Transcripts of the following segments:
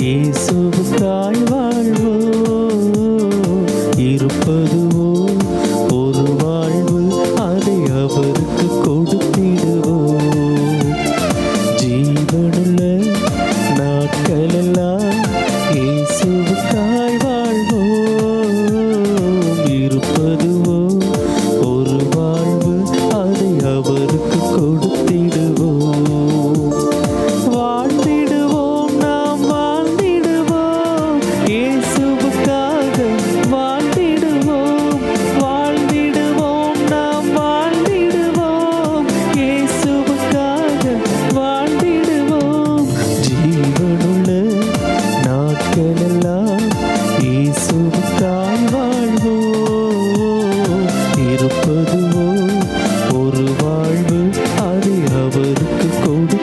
இயேசுவுக்காய் வாழ்வோ இருப்பதுவோ ஒரு வாழ்வு அதை அவருக்கு கொடுத்திடுவோ ஜீவனுள்ள நாட்களெல்லாம் இயேசுவுக்காய் வாழ்வோ இருப்பதுவோ ஒரு வாழ்வு அதை அவருக்கு கொடு கொடுக்கு கொடு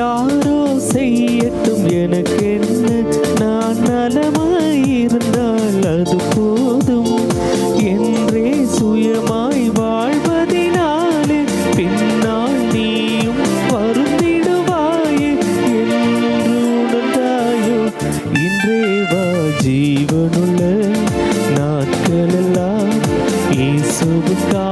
யாரோ செய்யட்டும் எனக்கு என்ன நான் நலமாயிருந்தால் அது போதும். என்றே சுயமாய் வாழ்வதினாலே பின்னால் நீயும் வருந்திடுவாயே. என்று உணர்ந்தாயோ? இன்றே வா ஜீவனுள்ள நாட்களெல்லாம். இயேசுவுக்கா